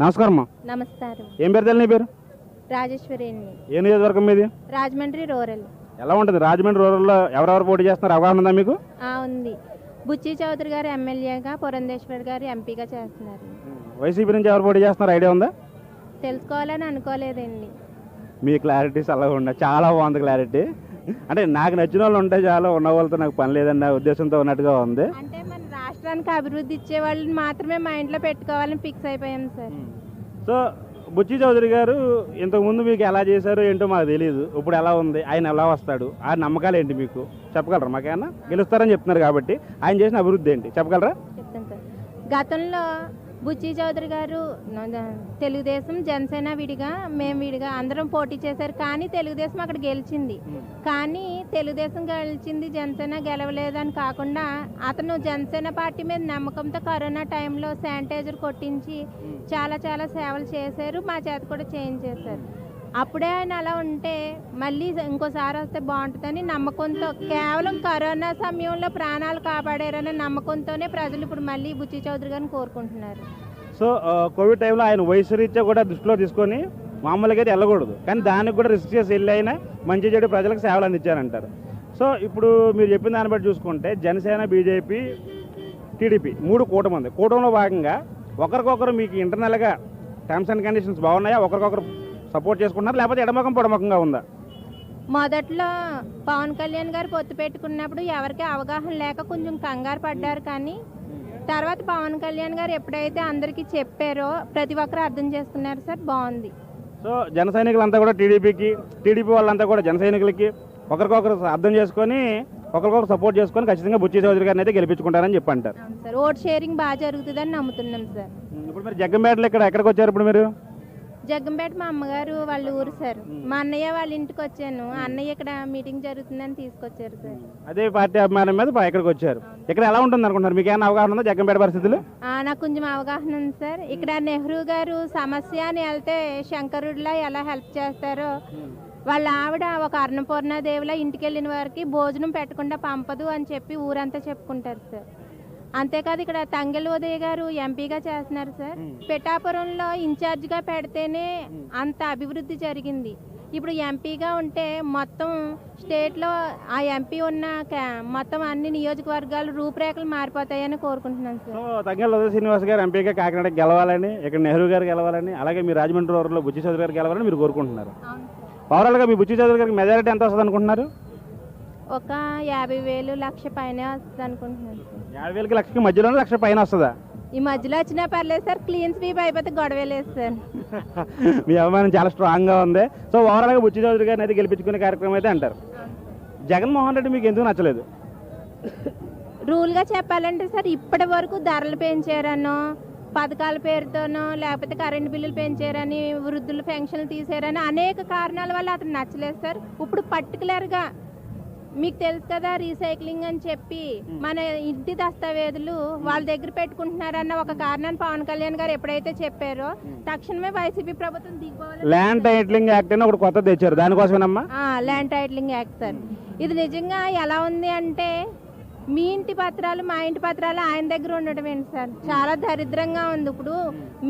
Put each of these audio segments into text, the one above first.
నమస్కారం నమస్కారం. ఏం పేరు తల్లి నీ పేరు? రాజేశ్వరి అండి. ఏ నియోజకవర్గం మీది? రాజమండ్రి రూరల్. ఎలా ఉంటుంది? రాజమండ్రి రూరల్లో ఎవరెవరు పోటీ చేస్తున్నారు? అవగాహన ఉందా మీకు? ఉంది. బుచ్చి చౌదరి గారు ఎమ్మెల్యేగా పురంధేశ్వర్ గారు ఎంపీగా చేస్తున్నారు. వైసీపీ నుంచి ఎవరు పోటీ చేస్తున్నారు? ఐడియా ఉందా? తెలుసుకోవాలని అనుకోలేదండి. మీ క్లారిటీ చాలా ఉండే చాలా బాగుంది క్లారిటీ. అంటే నాకు నచ్చిన వాళ్ళు ఉంటే చాలా ఉన్న వాళ్ళతో నాకు పని లేదన్న ఉద్దేశంతో ఉన్నట్టుగా ఉంది. అంటే మన రాష్ట్రానికి అభివృద్ధి ఇచ్చే వాళ్ళని మాత్రమే మా ఇంట్లో పెట్టుకోవాలని ఫిక్స్ అయిపోయాం సార్. సో బుచ్చి చౌదరి గారు ఇంతకుముందు మీకు ఎలా చేశారో ఏంటో మాకు తెలియదు ఇప్పుడు ఎలా ఉంది? ఆయన ఎలా వస్తాడు? ఆ నమ్మకాలు ఏంటి మీకు? చెప్పగలరా మాకేమన్నా? గెలుస్తారని చెప్తున్నారు కాబట్టి ఆయన చేసిన అభివృద్ధి ఏంటి? చెప్పగలరా? గతంలో బుచ్చి చౌదరి గారు తెలుగుదేశం జనసేన విడిగా మేము విడిగా అందరం పోటీ చేశారు. కానీ తెలుగుదేశం అక్కడ గెలిచింది. కానీ తెలుగుదేశం గెలిచింది జనసేన గెలవలేదని కాకుండా అతను జనసేన పార్టీ మీద నమ్మకంతో కరోనా టైంలో శానిటైజర్ కొట్టించి చాలా చాలా సేవలు చేశారు. మా చేత కూడా చేయించేశారు. అప్పుడే ఆయన అలా ఉంటే మళ్ళీ ఇంకోసారి వస్తే బాగుంటుందని నమ్మకంతో కేవలం కరోనా సమయంలో ప్రాణాలు కాపాడారనే నమ్మకంతోనే ప్రజలు ఇప్పుడు మళ్ళీ బుచ్చి చౌదరి గారిని కోరుకుంటున్నారు. సో కోవిడ్ టైంలో ఆయన వయసు రీత్యా కూడా దృష్టిలో తీసుకొని మామూలుగా అయితే వెళ్ళకూడదు. కానీ దానికి కూడా రిస్క్ చేసి వెళ్ళి అయినా మంచి చెడు ప్రజలకు సేవలు అందించారంటారు. సో ఇప్పుడు మీరు చెప్పిన దాన్ని బట్టి చూసుకుంటే జనసేన బీజేపీ టీడీపీ మూడు కూటమి ఉంది. కూటమిలో భాగంగా ఒకరికొకరు మీకు ఇంటర్నల్గా టర్మ్స్ అండ్ కండిషన్స్ బాగున్నాయా? ఒకరికొకరు సపోర్ట్ చేసుకుంటున్నారు లేకపోతే ఎడమకం పొడమకంగా ఉందా? మొదట్లో పవన్ కళ్యాణ్ గారు పొత్తు పెట్టుకున్నప్పుడు ఎవరికి అవగాహన లేక కొంచెం కంగారు పడ్డారు కానీ తర్వాత పవన్ కళ్యాణ్ గారు ఎప్పుడైతే అందరికీ చెప్పారో ప్రతి ఒక్కరు అర్థం చేసుకున్నారు సార్ బాగుంది. సో జన సైనికులంతా కూడా టీడీపీకి టీడీపీ వాళ్ళంతా కూడా జన సైనికులకి ఒకరికొకరు అర్థం చేసుకొని ఒకరికొకరు సపోర్ట్ చేసుకొని ఖచ్చితంగా బుచ్చి చౌదరి గారిని అయితే గెలిపించుకుంటారని చెప్పి అంటారు. సార్ ఓట్ షేరింగ్ బాగా జరుగుతుందని నమ్ముతున్నాం సార్. ఇప్పుడు మీరు జగ్గంపేటలో ఇక్కడ ఎక్కడికి వచ్చారు ఇప్పుడు మీరు? జగ్గంపేట మా అమ్మగారు వాళ్ళ ఊరు సార్. మా అన్నయ్య వాళ్ళ ఇంటికి వచ్చాను. అన్నయ్య ఇక్కడ మీటింగ్ జరుగుతుందని తీసుకొచ్చారు సార్. అదే పార్టీ అభిమానం మీద ఇక్కడికి వచ్చారు. ఇక్కడ ఎలా ఉంటుంది అనుకుంటున్నారు? మీకు ఏమైనా అవగాహన ఉందా జగ్గంపేట పరిస్థితులు? ఆ, నాకు కొంచెం అవగాహన ఉంది సార్. ఇక్కడ నెహ్రూ గారు సమస్య అని వెళ్తే శంకరుడిలా ఎలా హెల్ప్ చేస్తారో. వాళ్ళ ఆవిడ ఒక అన్నపూర్ణాదేవిలా ఇంటికి వెళ్ళిన వారికి భోజనం పెట్టకుండా పంపదు అని చెప్పి ఊరంతా చెప్పుకుంటారు సార్. అంతేకాదు ఇక్కడ తంగెల్ ఉదయ్ గారు ఎంపీగా చేస్తున్నారు సార్. పిఠాపురంలో ఇన్ఛార్జిగా పెడితేనే అంత అభివృద్ధి జరిగింది. ఇప్పుడు ఎంపీగా ఉంటే మొత్తం స్టేట్లో ఆ ఎంపీ ఉన్న మొత్తం అన్ని నియోజకవర్గాలు రూపురేఖలు మారిపోతాయని కోరుకుంటున్నాను సార్. సో ఉదయ శ్రీనివాస్ గారు ఎంపీగా కాకినాడ గెలవాలని ఇక్కడ నెహ్రూ గారు గెలవాలని అలాగే మీ రాజమండ్రి ఊరిలో బుచ్చి చౌదరి గారు గెలవాలని మీరు కోరుకుంటున్నారు. ఓవరాల్గా మీ బుచ్చి చౌదరి గారికి మెజారిటీ ఎంత వస్తుంది అనుకుంటున్నారు? ఒక యాభై వేలు లక్ష పైన వస్తుంది అనుకుంటున్నాను యాభై వేలకి లక్షకి మధ్యలోనే లక్ష పైన వస్తుందా? ఈ మధ్యలో వచ్చినా పర్లేదు సార్ క్లీన్ స్వీప్ అయిపోతే గొడవే లేదు సార్. మీ అభిమానం చాలా స్ట్రాంగ్గా ఉంది. సో ఓవరాల్గా బుచ్చి చౌదరి గారిని అయితే గెలిపించుకునే కార్యక్రమం అయితే అంటారు. జగన్మోహన్ రెడ్డి మీకు ఎందుకు నచ్చలేదు? రూల్గా చెప్పాలంటే సార్ ఇప్పటి వరకు ధరలు పెంచారనో పథకాల పేరుతోనో లేకపోతే కరెంట్ బిల్లులు పెంచారని వృద్ధుల పెన్షన్లు తీసారని అనేక కారణాల వల్ల అతను నచ్చలేదు సార్. ఇప్పుడు పర్టికులర్గా మీకు తెలుసు కదా రీసైక్లింగ్ అని చెప్పి మన ఇంటి దస్తావేజులు వాళ్ళ దగ్గర పెట్టుకుంటున్నారన్న ఒక కారణాన్ని పవన్ కళ్యాణ్ గారు ఎప్పుడైతే చెప్పారో తక్షణమే వైసీపీ ప్రభుత్వం దిగిపోవాలి ల్యాండ్ టైటిలింగ్ యాక్ట్ అని ఒకటి కొత్త తెచ్చారు. దానికోసమేనమ్మా? ల్యాండ్ టైటిలింగ్ యాక్ట్ సార్ ఇది నిజంగా ఎలా ఉంది అంటే మీ ఇంటి పత్రాలు మా ఇంటి పత్రాలు ఆయన దగ్గర ఉండటం ఏంటి సార్? చాలా దరిద్రంగా ఉంది ఇప్పుడు.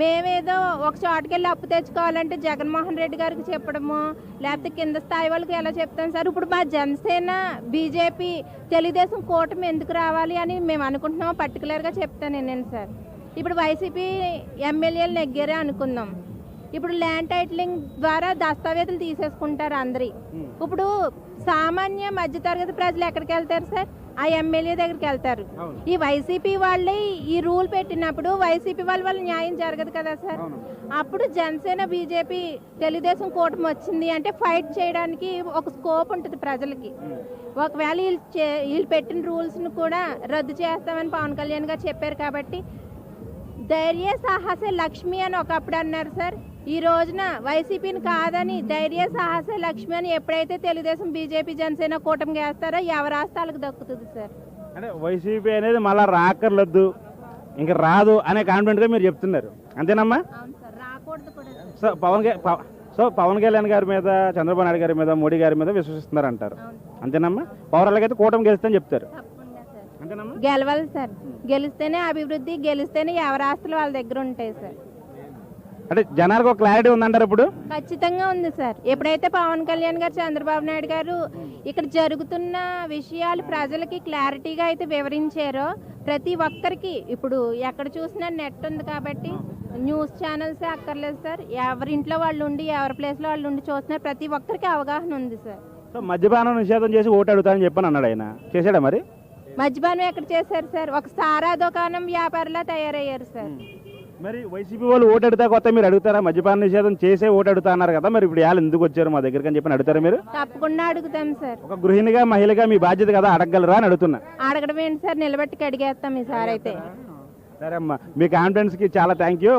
మేమేదో ఒక చోటుకి వెళ్ళి అప్పు తెచ్చుకోవాలంటే జగన్మోహన్ రెడ్డి గారికి చెప్పడము లేకపోతే కింద స్థాయి వాళ్ళకి ఎలా చెప్తాం సార్? ఇప్పుడు మా జనసేన బీజేపీ తెలుగుదేశం కూటమి ఎందుకు రావాలి అని మేము అనుకుంటున్నాం పర్టికులర్గా చెప్తాను నేను సార్? ఇప్పుడు వైసీపీ ఎమ్మెల్యేలు నెగ్గారే అనుకుందాం. ఇప్పుడు ల్యాండ్ టైటిలింగ్ ద్వారా దస్తావేజులు తీసేసుకుంటారు అందరి. ఇప్పుడు సామాన్య మధ్యతరగతి ప్రజలు ఎక్కడికి వెళ్తారు సార్? ఆ ఎమ్మెల్యే దగ్గరికి వెళ్తారు. ఈ వైసీపీ వాళ్ళే ఈ రూల్ పెట్టినప్పుడు వైసీపీ వాళ్ళ వల్ల న్యాయం జరగదు కదా సార్? అప్పుడు జనసేన బీజేపీ తెలుగుదేశం కూటమి వచ్చింది అంటే ఫైట్ చేయడానికి ఒక స్కోప్ ఉంటుంది ప్రజలకి. ఒకవేళ వీళ్ళు వీళ్ళు పెట్టిన రూల్స్ను కూడా రద్దు చేస్తామని పవన్ కళ్యాణ్ గారు చెప్పారు కాబట్టి ధైర్య సాహస లక్ష్మి అని ఒకప్పుడు అన్నారు సార్. ఈ రోజున వైసీపీని కాదని ధైర్య సాహస లక్ష్మి అని ఎప్పుడైతే తెలుగుదేశం బీజేపీ జనసేన కూటమి వేస్తారో ఎవరి ఆస్తాలకు దక్కుతుంది సార్. అంటే వైసీపీ అనేది మళ్ళీ రాకర్లొద్దు ఇంకా రాదు అనే కాన్ఫిడెంట్గా మీరు చెప్తున్నారు. అంతేనమ్మా? సో పవన్ సో పవన్ కళ్యాణ్ గారి మీద చంద్రబాబు నాయుడు గారి మీద మోడీ గారి మీద విశ్వసిస్తున్నారు అంటారు అంతేనమ్మా? పౌరాలకి అయితే కూటమి చెప్తారు. తప్పకుండా సార్ అంతేనమ్మా గెలవాలి సార్. గెలిస్తేనే అభివృద్ధి గెలిస్తేనే ఎవరి ఆస్తులు వాళ్ళ దగ్గర ఉంటాయి సార్. అంటే జనాలకు ఒక క్లారిటీ ఉందంటారు ఇప్పుడు? ఖచ్చితంగా ఉంది సార్. ఎప్పుడైతే పవన్ కళ్యాణ్ గారు చంద్రబాబు నాయుడు గారు ఇక్కడ జరుగుతున్న విషయాలు ప్రజలకి క్లారిటీగా అయితే వివరించారో ప్రతి ఒక్కరికి ఇప్పుడు ఎక్కడ చూసినా నెట్ ఉంది కాబట్టి న్యూస్ ఛానల్సే అక్కర్లేదు సార్. ఎవరింట్లో వాళ్ళు ఉండి ఎవరి ప్లేస్లో వాళ్ళు ఉండి చూస్తున్నారు ప్రతి ఒక్కరికి అవగాహన ఉంది సార్. సో మద్యపానం నిషేధం చేసి ఓటు అడుగుతానని చెప్పని అన్నాడు ఆయన. చేశాడా మరి? మద్యపానం ఎక్కడ చేశారు సార్? ఒక సారా దుకాణం వ్యాపారిలా తయారయ్యారు సార్. మరి వైసీపీ వాళ్ళు ఓటు అడుగుతా కొత్త మీరు అడుగుతారా? మద్యపాన నిషేధం చేసే ఓటు అడుగుతా అన్నారు కదా మరి ఇప్పుడు వాళ్ళు ఎందుకు వచ్చారు మా దగ్గరికి అని చెప్పి అడుగుతారా మీరు? తప్పకుండా అడుగుతాం సార్. ఒక గృహిణిగా మహిళగా మీ బాధ్యత కదా అడగగలరా అని అడుగుతున్నా. అడగడం ఏంటి సార్? నిలబెట్టి అడిగేస్తాం ఈసారి అయితే. సరే అమ్మా మీ కాన్ఫిడెన్స్కి చాలా థ్యాంక్ యూ